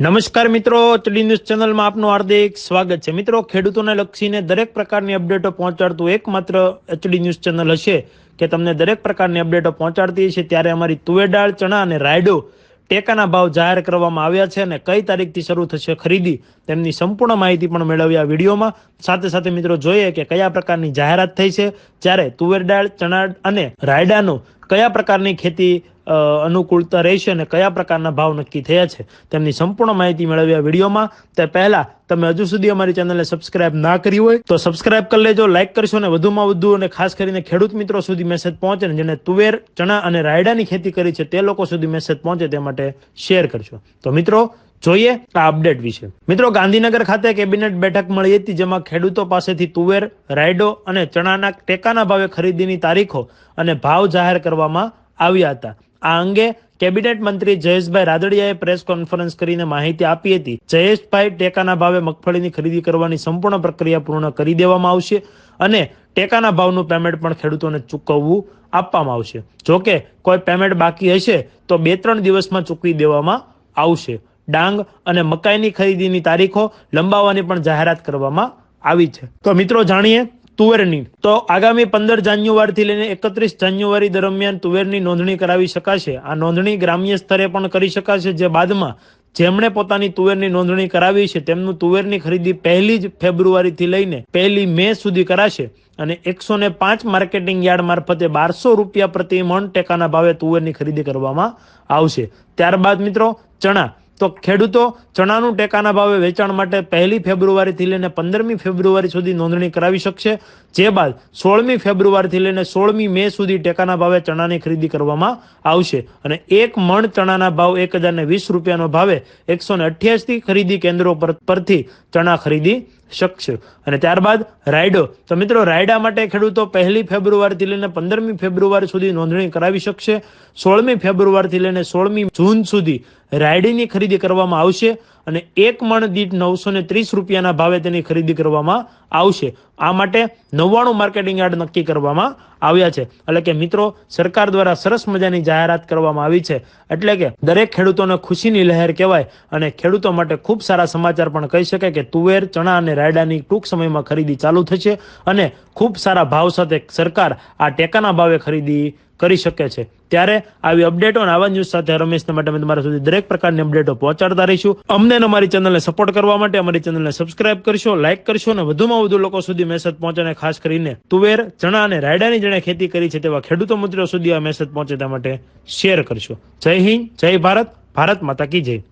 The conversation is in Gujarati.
નમસ્કાર મિત્રો ચડી ન્યૂઝ ચેનલમાં આપનું હાર્દિક સ્વાગત છે. મિત્રો, ખેડૂતોને લક્ષીને દરેક પ્રકારની અપડેટો પહોંચાડતું એકમાત્ર એચડી ન્યૂઝ ચેનલ હશે કે તમને દરેક પ્રકારની અપડેટો પહોંચાડતી છે ત્યારે અમારી તુવેર ચણા અને રાયડો ટેકાના ભાવ જાહેર કરવામાં આવ્યા છે અને કઈ તારીખથી શરૂ થશે ખરીદી તેમની સંપૂર્ણ માહિતી પણ મેળવી આ વિડીયોમાં. સાથે સાથે મિત્રો, જોઈએ કે કયા પ્રકારની જાહેરાત થઈ છે. જ્યારે તુવેર દાળ, ચણા અને રાયડાનો કયા પ્રકારની ખેતી અનુકૂળતા રહેશે અને કયા પ્રકારના ભાવ નક્કી થયા છે તેમની સંપૂર્ણ માહિતી મેળવી આ વિડીયોમાં. તે પહેલા તમે હજુ સુધી અમારી ચેનલને સબસ્ક્રાઇબ ના કરી હોય તો સબસ્ક્રાઇબ કરી લેજો, લાઇક કરશો અને વધુમાં વધુ અને ખાસ કરીને ખેડૂત મિત્રો સુધી મેસેજ પહોંચે જેને તુવેર, ચણા અને રાયડાની ખેતી કરી છે તે લોકો સુધી મેસેજ પહોંચે તે માટે શેર કરશો તો મિત્રો, જોઈએ આ અપડેટ વિશે. મિત્રો, ગાંધીનગર ખાતે કેબિનેટ બેઠક મળી હતી જેમાં ખેડૂતો પાસેથી તુવેર, રાયડો અને ચણાના ટેકાના ભાવે ખરીદીની તારીખો અને ભાવ જાહેર કરવામાં આવ્યા હતા. આ અંગે કેબિનેટ મંત્રી જયેશભાઈ રાદડિયાએ પ્રેસ કોન્ફરન્સ કરીને માહિતી આપી હતી. જયેશભાઈ ટેકાના ભાવે મગફળીની ખરીદી કરવાની સંપૂર્ણ પ્રક્રિયા પૂર્ણ કરી દેવામાં આવશે અને ટેકાના ભાવનું પેમેન્ટ પણ ખેડૂતોને ચૂકવવું આપવામાં આવશે. જોકે કોઈ પેમેન્ટ બાકી હશે તો બે ત્રણ દિવસમાં ચૂકવી દેવામાં આવશે. ડાંગ અને મકાઈની ખરીદીની તારીખો લંબાવવાની પણ જાહેરાત કરવામાં આવી છે. તો મિત્રો જાણીએ તુવેરની. તો આગામી પંદર જાન્યુઆરીથી લઈને એકત્રીસ જાન્યુઆરી દરમિયાન તુવેરની નોંધણી કરાવી શકાશે. આ નોંધણી ગ્રામ્ય સ્તરે પણ કરી શકાશે. જે બાદમાં જેમણે પોતાની તુવેરની નોંધણી કરાવી છે, તેમનું તુવેરની ખરીદી પહેલી જ ફેબ્રુઆરીથી લઈને પહેલી મે સુધી કરાશે અને એકસો ને પાંચ માર્કેટિંગ યાર્ડ મારફતે બારસો રૂપિયા પ્રતિ મણ ટેકાના ભાવે તુવેરની ખરીદી કરવામાં આવશે. ત્યારબાદ મિત્રો ચણા. તો ખેડૂતો ચણાનું ટેકાના ભાવે વેચાણ માટે પહેલી ફેબ્રુઆરીથી લઈને પંદરમી ફેબ્રુઆરી સુધી નોંધણી કરાવી શકશે. જે બાદ સોળમી ફેબ્રુઆરીથી લઈને સોળમી મે સુધી ટેકાના ભાવે ચણાની ખરીદી કરવામાં આવશે. અને એક મણ ચણાના ભાવ એક હજારને વીસ રૂપિયાનો ભાવે એકસો ને અઠ્યાસી ખરીદી કેન્દ્રો પર પરથી ચણા ખરીદી શકશે અને ત્યારબાદ રાયડો. તો મિત્રો, રાયડા માટે ખેડૂતો પહેલી ફેબ્રુઆરીથી લઈને પંદરમી ફેબ્રુઆરી સુધી નોંધણી કરાવી શકશે. સોળમી ફેબ્રુઆરીથી લઈને સોળમી જૂન સુધી રાયડીની ખરીદી કરવામાં આવશે અને એક મણ દીઠ નવસો ને ત્રીસ રૂપિયાના ભાવે તેની ખરીદી કરવામાં આવશે. આ માટે નવ્વાણું માર્કેટિંગ યાર્ડ નક્કી કરવામાં આવ્યા છે. એટલે કે મિત્રો, સરકાર દ્વારા સરસ મજાની જાહેરાત કરવામાં આવી છે. એટલે કે દરેક ખેડૂતોને ખુશીની લહેર કહેવાય અને ખેડૂતો માટે ખૂબ સારા સમાચાર પણ કહી શકાય કે તુવેર, ચણા અને રાયડાની ટૂંક સમયમાં ખરીદી ચાલુ થશે અને ખૂબ સારા ભાવ સાથે સરકાર આ ટેકાના ભાવે ખરીદી કરી શકે છે. ત્યારે આવી અપડેટો અને આવા ન્યૂઝ સાથે રમેશને માટે અમે તમારા સુધી દરેક પ્રકારની અપડેટો પહોંચાડતા રહીશું. અમને અમારી ચેનલને સપોર્ટ કરવા માટે અમારી ચેનલને સબસ્ક્રાઇબ કરશો લાઇક કરશો અને વધુમાં વધુ લોકો સુધી મેસેજ પહોંચે ખાસ કરીને તુવેર, ચણા અને રાયડાની જેણે ખેતી કરી છે તેવા ખેડૂતો મિત્રો સુધી આ મેસેજ પહોંચે તે માટે શેર કરશો. જય હિન્દ, જય ભારત ભારત માતા કી જય.